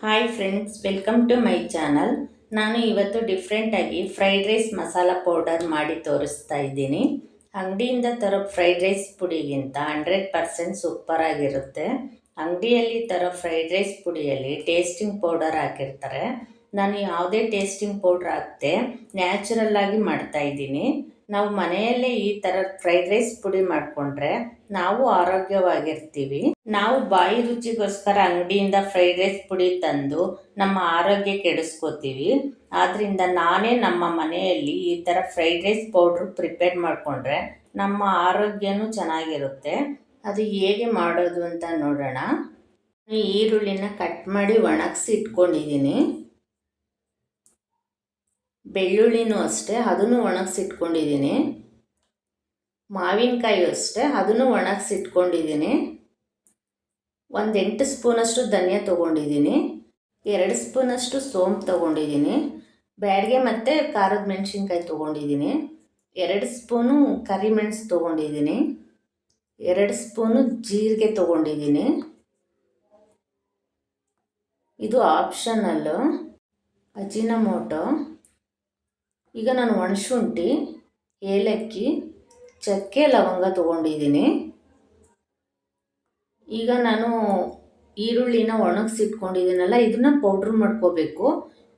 Hi friends welcome to my channel ನಾನು ಇವತ್ತು ಡಿಫ್ರೆಂಟಾಗಿ ಫ್ರೈಡ್ ರೈಸ್ ಮಸಾಲ ಪೌಡರ್ ಮಾಡಿ ತೋರಿಸ್ತಾ ಇದ್ದೀನಿ. ಅಂಗಡಿಯಿಂದ ತರೋ ಫ್ರೈಡ್ ರೈಸ್ ಪುಡಿಗಿಂತ ಹಂಡ್ರೆಡ್ ಪರ್ಸೆಂಟ್ ಸೂಪರಾಗಿರುತ್ತೆ ಅಂಗಡಿಯಲ್ಲಿ ತರೋ ಫ್ರೈಡ್ ರೈಸ್ ಪುಡಿಯಲ್ಲಿ ಟೇಸ್ಟಿಂಗ್ ಪೌಡರ್ ಹಾಕಿರ್ತಾರೆ. ನಾನು ಯಾವುದೇ ಟೇಸ್ಟಿಂಗ್ ಪೌಡ್ರ್ ಹಾಕದೆ ನ್ಯಾಚುರಲ್ ಆಗಿ ಮಾಡ್ತಾ ಇದ್ದೀನಿ. ನಾವು ಮನೆಯಲ್ಲೇ ಈ ಥರ ಫ್ರೈಡ್ ರೈಸ್ ಪುಡಿ ಮಾಡಿಕೊಂಡ್ರೆ ನಾವು ಆರೋಗ್ಯವಾಗಿರ್ತೀವಿ. ನಾವು ಬಾಯಿ ರುಚಿಗೋಸ್ಕರ ಅಂಗಡಿಯಿಂದ ಫ್ರೈಡ್ ರೈಸ್ ಪುಡಿ ತಂದು ನಮ್ಮ ಆರೋಗ್ಯ ಕೆಡಿಸ್ಕೋತೀವಿ. ಆದ್ದರಿಂದ ನಾನೇ ನಮ್ಮ ಮನೆಯಲ್ಲಿ ಈ ಥರ ಫ್ರೈಡ್ ರೈಸ್ ಪೌಡ್ರ್ ಪ್ರಿಪೇರ್ ಮಾಡಿಕೊಂಡ್ರೆ ನಮ್ಮ ಆರೋಗ್ಯನೂ ಚೆನ್ನಾಗಿರುತ್ತೆ. ಅದು ಹೇಗೆ ಮಾಡೋದು ಅಂತ ನೋಡೋಣ. ಈರುಳ್ಳಿನ ಕಟ್ ಮಾಡಿ ಒಣಗಿಸಿ ಇಟ್ಕೊಂಡಿದ್ದೀನಿ. ಬೆಳ್ಳುಳ್ಳಿನೂ ಅಷ್ಟೇ, ಅದನ್ನು ಒಣಗಿಸಿಟ್ಕೊಂಡಿದ್ದೀನಿ ಮಾವಿನಕಾಯಿ ಅಷ್ಟೇ, ಅದನ್ನು ಒಣಗಿಸಿಟ್ಕೊಂಡಿದ್ದೀನಿ ಒಂದು ಎಂಟು ಸ್ಪೂನಷ್ಟು ಧನಿಯಾ ತೊಗೊಂಡಿದ್ದೀನಿ. ಎರಡು ಸ್ಪೂನಷ್ಟು ಸೋಂಪು ತೊಗೊಂಡಿದ್ದೀನಿ. ಬ್ಯಾಡಿಗೆ ಮತ್ತು ಖಾರದ ಮೆಣಸಿನ್ಕಾಯಿ ತೊಗೊಂಡಿದ್ದೀನಿ. ಎರಡು ಸ್ಪೂನು ಕರಿಮೆಣಸು ತೊಗೊಂಡಿದ್ದೀನಿ. ಎರಡು ಸ್ಪೂನು ಜೀರಿಗೆ ತೊಗೊಂಡಿದ್ದೀನಿ. ಇದು ಆಪ್ಷನಲ್ಲು ಅಜಿನಮೋಟೊ. ಈಗ ನಾನು ಒಣಶುಂಠಿ, ಏಲಕ್ಕಿ, ಚಕ್ಕೆ, ಲವಂಗ ತೊಗೊಂಡಿದ್ದೀನಿ. ಈಗ ನಾನು ಈರುಳ್ಳಿನ ಒಣಗಿಸಿಟ್ಕೊಂಡಿದ್ದೀನಲ್ಲ, ಇದನ್ನ ಪೌಡ್ರ್ ಮಾಡ್ಕೋಬೇಕು.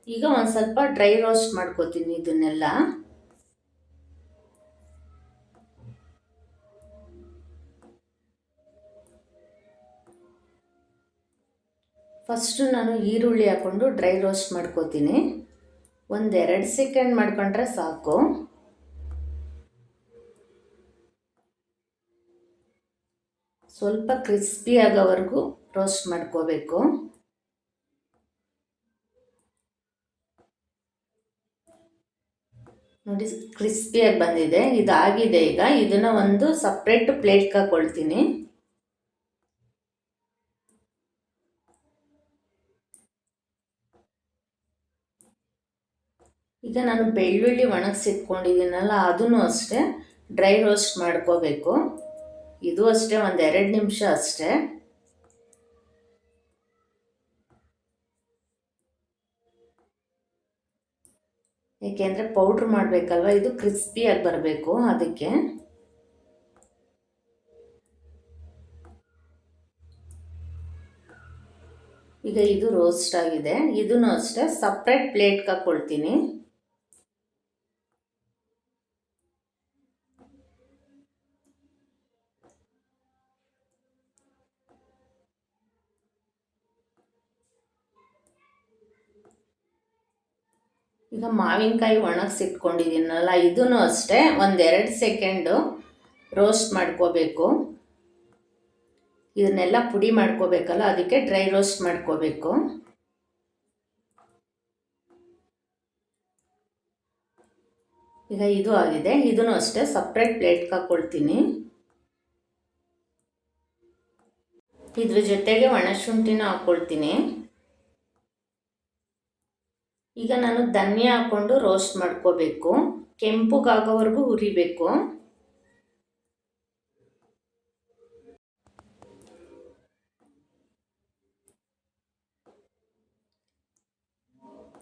ಈಗ ಒಂದು ಸ್ವಲ್ಪ ಡ್ರೈ ರೋಸ್ಟ್ ಮಾಡ್ಕೋತೀನಿ ಇದನ್ನೆಲ್ಲ. ಫಸ್ಟು ನಾನು ಈರುಳ್ಳಿ ಹಾಕ್ಕೊಂಡು ಡ್ರೈ ರೋಸ್ಟ್ ಮಾಡ್ಕೋತೀನಿ. ಒಂದೆರಡು ಸೆಕೆಂಡ್ ಮಾಡ್ಕೊಂಡ್ರೆ ಸಾಕು. ಸ್ವಲ್ಪ ಕ್ರಿಸ್ಪಿ ಆಗೋವರೆಗೂ ರೋಸ್ಟ್ ಮಾಡ್ಕೋಬೇಕು. ನೋಡಿ ಕ್ರಿಸ್ಪಿಯಾಗಿ ಬಂದಿದೆ. ಇದಾಗಿದೆ ಈಗ. ಇದನ್ನು ಒಂದು ಸಪ್ರೇಟ್ ಪ್ಲೇಟ್ಗೆ ಹಾಕೊಳ್ತೀನಿ. ಈಗ ನಾನು ಬೆಳ್ಳುಳ್ಳಿ ಒಣಗಿಸಿಟ್ಕೊಂಡಿದ್ದೀನಲ್ಲ, ಅದನ್ನು ಅಷ್ಟೇ ಡ್ರೈ ರೋಸ್ಟ್ ಮಾಡ್ಕೋಬೇಕು. ಇದು ಅಷ್ಟೇ ಒಂದು ಎರಡು ನಿಮಿಷ ಅಷ್ಟೇ. ಏಕೆಂದರೆ ಪೌಡ್ರ್ ಮಾಡಬೇಕಲ್ವ, ಇದು ಕ್ರಿಸ್ಪಿಯಾಗಿ ಬರಬೇಕು ಅದಕ್ಕೆ. ಈಗ ಇದು ರೋಸ್ಟ್ ಆಗಿದೆ. ಇದನ್ನು ಅಷ್ಟೇ ಸಪ್ರೇಟ್ ಪ್ಲೇಟ್ಗೆ ಹಾಕ್ಕೊಳ್ತೀನಿ ಈಗ ಮಾವಿನಕಾಯಿ ಒಣಗಿಸಿಟ್ಕೊಂಡಿದ್ದೀನಲ್ಲ ಇದೂ ಅಷ್ಟೇ, ಒಂದೆರಡು ಸೆಕೆಂಡು ರೋಸ್ಟ್ ಮಾಡ್ಕೋಬೇಕು. ಇದನ್ನೆಲ್ಲ ಪುಡಿ ಮಾಡ್ಕೋಬೇಕಲ್ಲ, ಅದಕ್ಕೆ ಡ್ರೈ ರೋಸ್ಟ್ ಮಾಡ್ಕೋಬೇಕು. ಈಗ ಇದು ಆಗಿದೆ ಇದೂ ಅಷ್ಟೇ ಸಪ್ರೇಟ್ ಪ್ಲೇಟ್ಗೆ ಹಾಕ್ಕೊಳ್ತೀನಿ ಇದ್ರ ಜೊತೆಗೆ ಒಣಶುಂಠಿನ ಹಾಕ್ಕೊಳ್ತೀನಿ ಈಗ ನಾನು ಧನ್ಯ ಹಾಕ್ಕೊಂಡು ರೋಸ್ಟ್ ಮಾಡ್ಕೋಬೇಕು. ಕೆಂಪುಗಾಗೋವರೆಗೂ ಹುರಿಬೇಕು.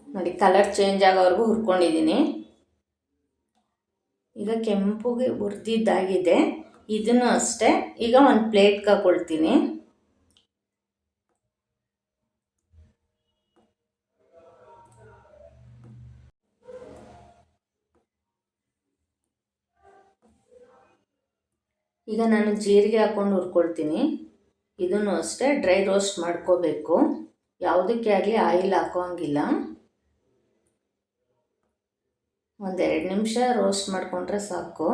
ನೋಡಿ ಕಲರ್ ಚೇಂಜ್ ಆಗೋವರೆಗೂ ಹುರ್ಕೊಂಡಿದ್ದೀನಿ. ಈಗ ಕೆಂಪುಗೆ ಹುರಿದಿದ್ದಾಗಿದೆ. ಇದನ್ನು ಅಷ್ಟೇ. ಈಗ ಒಂದು ಪ್ಲೇಟ್ಗೆ ಹಾಕೊಳ್ತೀನಿ. ಈಗ ನಾನು ಜೀರಿಗೆ ಹಾಕ್ಕೊಂಡು ಹುರ್ಕೊಳ್ತೀನಿ. ಇದನ್ನು ಅಷ್ಟೇ ಡ್ರೈ ರೋಸ್ಟ್ ಮಾಡ್ಕೋಬೇಕು. ಯಾವುದಕ್ಕೆ ಆಗಲಿ ಆಯಿಲ್ ಹಾಕೋಂಗಿಲ್ಲ. ಒಂದೆರಡು ನಿಮಿಷ ರೋಸ್ಟ್ ಮಾಡಿಕೊಂಡ್ರೆ ಸಾಕು.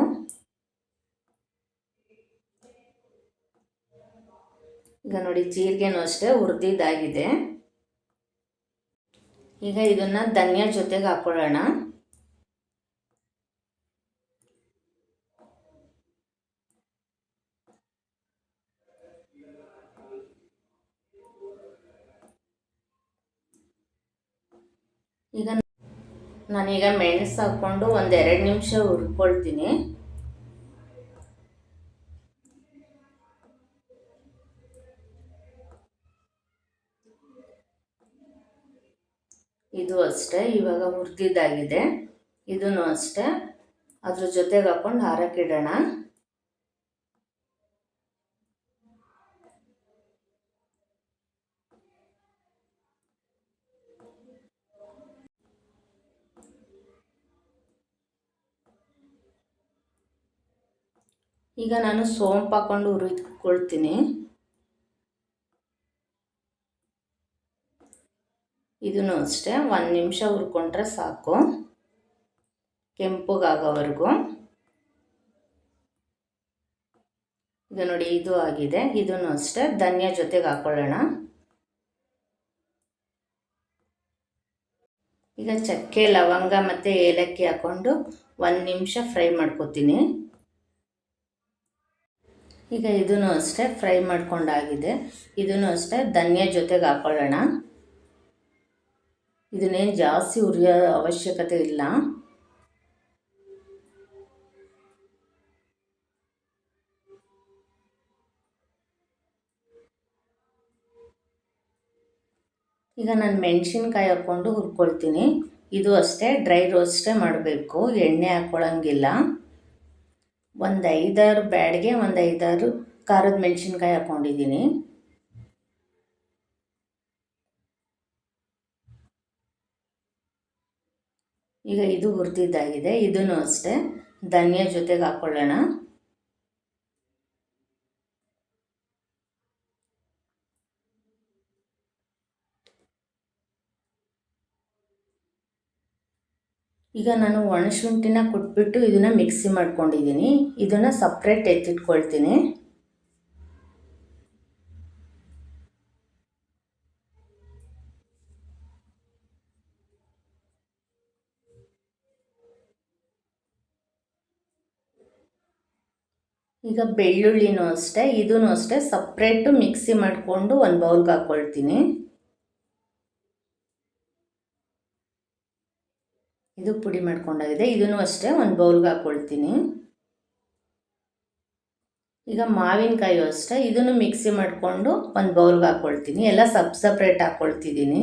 ಈಗ ನೋಡಿ ಜೀರಿಗೆನೂ ಅಷ್ಟೇ ಹುರಿದಿದ್ದಾಗಿದೆ. ಈಗ ಇದನ್ನು ಧನಿಯಾ ಜೊತೆಗೆ ಹಾಕ್ಕೊಳ್ಳೋಣ ಈಗ ನಾನೀಗ ಮೆಣಸು ಹಾಕ್ಕೊಂಡು ಒಂದು ಎರಡು ನಿಮಿಷ ಹುರ್ಕೊಳ್ತೀನಿ. ಇದು ಅಷ್ಟೇ, ಇವಾಗ ಹುರ್ದಿದ್ದಾಗಿದೆ. ಇದನ್ನು ಅಷ್ಟೇ. ಅದ್ರ ಜೊತೆಗೆ ಹಾಕೊಂಡು ಹಾರಕ್ಕಿಡೋಣ ಈಗ ನಾನು ಸೋಂಪು ಹಾಕೊಂಡು ಹುರಿದ್ಕೊಳ್ತೀನಿ. ಇದನ್ನು ಅಷ್ಟೇ ಒಂದು ನಿಮಿಷ ಹುರ್ಕೊಂಡ್ರೆ ಸಾಕು. ಕೆಂಪಗಾಗೋವರೆಗೂ. ಇದು ನೋಡಿ, ಇದು ಆಗಿದೆ. ಇದನ್ನು ಅಷ್ಟೇ ಧನ್ಯ ಜೊತೆಗೆ ಹಾಕೊಳ್ಳೋಣ. ಈಗ ಚಕ್ಕೆ, ಲವಂಗ ಮತ್ತು ಏಲಕ್ಕಿ ಹಾಕ್ಕೊಂಡು ಒಂದು ನಿಮಿಷ ಫ್ರೈ ಮಾಡ್ಕೊತೀನಿ. ಈಗ ಇದನ್ನು ಅಷ್ಟೇ ಫ್ರೈ ಮಾಡ್ಕೊಂಡಾಗಿದೆ. ಇದನ್ನು ಅಷ್ಟೇ ಧನ್ಯ ಜೊತೆಗೆ ಹಾಕೊಳ್ಳೋಣ. ಇದನ್ನೇನು ಜಾಸ್ತಿ ಉರಿಯೋ ಅವಶ್ಯಕತೆ ಇಲ್ಲ. ಈಗ ನಾನು ಮೆಣಸಿನ್ಕಾಯಿ ಹಾಕ್ಕೊಂಡು ಹುರ್ಕೊಳ್ತೀನಿ. ಇದು ಅಷ್ಟೇ, ಡ್ರೈ ರೋಸ್ಟೇ ಮಾಡಬೇಕು. ಎಣ್ಣೆ ಹಾಕ್ಕೊಳಂಗಿಲ್ಲ ಒಂದು ಐದಾರು ಬ್ಯಾಡ್ಗೆ ಒಂದು ಐದಾರು ಖಾರದ ಮೆಣಸಿನ್ಕಾಯಿ ಹಾಕ್ಕೊಂಡಿದ್ದೀನಿ ಈಗ ಇದು ಹುರಿದಿದ್ದಾಗಿದೆ. ಇದನ್ನು ಅಷ್ಟೇ ಧನಿಯಾ ಜೊತೆಗೆ ಹಾಕ್ಕೊಳ್ಳೋಣ ಈಗ ನಾನು ಒಣಶುಂಠಿನ ಕುಟ್ಬಿಟ್ಟು ಇದನ್ನು ಮಿಕ್ಸಿ ಮಾಡ್ಕೊಂಡಿದ್ದೀನಿ ಇದನ್ನು ಸಪ್ರೇಟ್ ಎತ್ತಿಟ್ಕೊಳ್ತೀನಿ. ಈಗ ಬೆಳ್ಳುಳ್ಳಿನೂ ಅಷ್ಟೇ ಇದೂ ಅಷ್ಟೇ ಸಪ್ರೇಟು ಮಿಕ್ಸಿ ಮಾಡಿಕೊಂಡು ಒಂದು ಬೌಲ್ಗೆ ಹಾಕ್ಕೊಳ್ತೀನಿ ಇದು ಪುಡಿ ಮಾಡ್ಕೊಂಡಾಗಿದೆ. ಇದನ್ನು ಅಷ್ಟೇ ಒಂದು ಬೌಲ್ಗೆ ಹಾಕ್ಕೊಳ್ತೀನಿ ಈಗ ಮಾವಿನಕಾಯಿ ಅಷ್ಟೇ. ಇದನ್ನು ಮಿಕ್ಸಿ ಮಾಡಿಕೊಂಡು ಒಂದು ಬೌಲ್ಗೆ ಹಾಕ್ಕೊಳ್ತೀನಿ ಎಲ್ಲ ಸಪ್ ಸಪ್ರೇಟ್ ಹಾಕ್ಕೊಳ್ತಿದ್ದೀನಿ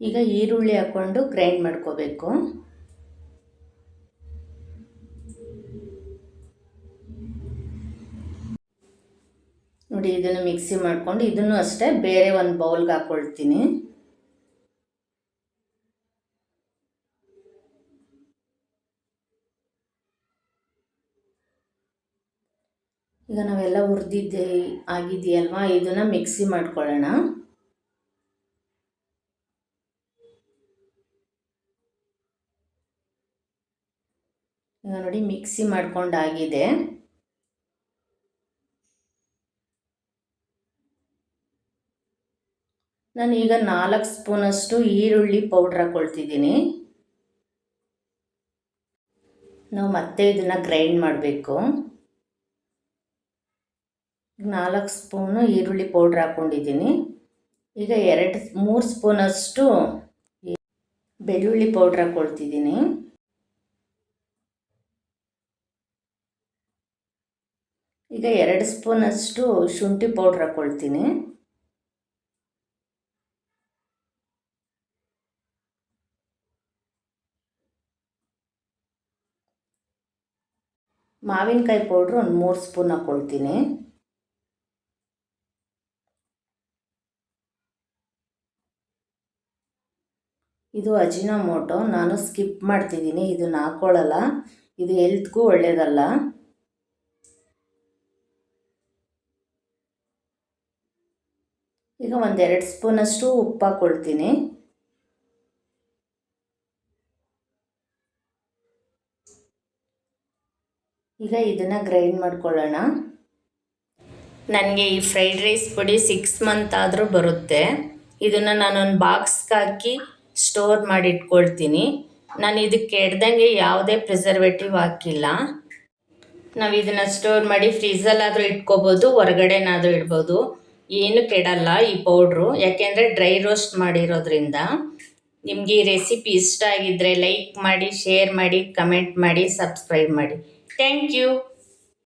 ಈಗ ಈರುಳ್ಳಿ ಹಾಕ್ಕೊಂಡು ಗ್ರೈಂಡ್ ಮಾಡ್ಕೋಬೇಕು. ನೋಡಿ ಇದನ್ನು ಮಿಕ್ಸಿ ಮಾಡಿಕೊಂಡು ಇದನ್ನು ಅಷ್ಟೇ ಬೇರೆ ಒಂದು ಬೌಲ್ಗೆ ಹಾಕ್ಕೊಳ್ತೀನಿ. ಈಗ ನಾವೆಲ್ಲ ಹುರಿದಿದ್ದೆ ಆಗಿದೆಯಲ್ವಾ? ಇದನ್ನು ಮಿಕ್ಸಿ ಮಾಡ್ಕೊಳ್ಳೋಣ. ಈಗ ನೋಡಿ ಮಿಕ್ಸಿ ಮಾಡ್ಕೊಂಡಾಗಿದೆ. ನಾನು ಈಗ ನಾಲ್ಕು ಸ್ಪೂನಷ್ಟು ಈರುಳ್ಳಿ ಪೌಡ್ರ್ ಹಾಕೊಳ್ತಿದ್ದೀನಿ. ನಾವು ಮತ್ತೆ ಇದನ್ನು ಗ್ರೈಂಡ್ ಮಾಡಬೇಕು. ನಾಲ್ಕು ಸ್ಪೂನು ಈರುಳ್ಳಿ ಪೌಡ್ರ್ ಹಾಕ್ಕೊಂಡಿದ್ದೀನಿ ಈಗ ಎರಡು ಮೂರು ಸ್ಪೂನಷ್ಟು ಬೆಳ್ಳುಳ್ಳಿ ಪೌಡ್ರ್ ಹಾಕ್ಕೊಳ್ತಿದ್ದೀನಿ ಈಗ ಎರಡು ಸ್ಪೂನಷ್ಟು ಶುಂಠಿ ಪೌಡ್ರ್ ಹಾಕ್ಕೊಳ್ತೀನಿ ಮಾವಿನಕಾಯಿ ಪೌಡ್ರ್ ಒಂದು ಮೂರು ಸ್ಪೂನ್ ಹಾಕ್ಕೊಳ್ತೀನಿ ಇದು ಅಜಿನೋಮೋಟೊ, ನಾನು ಸ್ಕಿಪ್ ಮಾಡ್ತಿದ್ದೀನಿ, ಇದನ್ನ ಹಾಕ್ಕೊಳ್ಳಲ್ಲ ಇದು ಹೆಲ್ತ್ಗೂ ಒಳ್ಳೆಯದಲ್ಲ ಈಗ ಒಂದೆರಡು ಸ್ಪೂನಷ್ಟು ಉಪ್ಪು ಹಾಕ್ಕೊಳ್ತೀನಿ ಈಗ ಇದನ್ನು ಗ್ರೈಂಡ್ ಮಾಡ್ಕೊಳ್ಳೋಣ. ನನಗೆ ಈ ಫ್ರೈಡ್ ರೈಸ್ ಪುಡಿ ಸಿಕ್ಸ್ ಮಂತ್ ಆದರೂ ಬರುತ್ತೆ. ಇದನ್ನು ನಾನೊಂದು ಬಾಕ್ಸ್ಗೆ ಹಾಕಿ ಸ್ಟೋರ್ ಮಾಡಿ ಇಟ್ಕೊಳ್ತೀನಿ ನಾನು ಇದಕ್ಕೆ ಕೆಡ್ದಂಗೆ ಯಾವುದೇ ಪ್ರಿಸರ್ವೇಟಿವ್ ಹಾಕಿಲ್ಲ. ನಾವು ಇದನ್ನು ಸ್ಟೋರ್ ಮಾಡಿ ಫ್ರೀಝಲ್ಲಾದರೂ ಇಟ್ಕೋಬೋದು, ಹೊರಗಡೆನಾದರೂ ಇಡ್ಬೋದು. ಏನು ಕೆಡಲ್ಲ ಈ ಪೌಡ್ರು ಯಾಕೆಂದರೆ ಡ್ರೈ ರೋಸ್ಟ್ ಮಾಡಿರೋದ್ರಿಂದ ನಿಮಗೆ ಈ ರೆಸಿಪಿ ಇಷ್ಟ ಆಗಿದ್ದರೆ ಲೈಕ್ ಮಾಡಿ ಶೇರ್ ಮಾಡಿ ಕಮೆಂಟ್ ಮಾಡಿ ಸಬ್ಸ್ಕ್ರೈಬ್ ಮಾಡಿ. Thank you.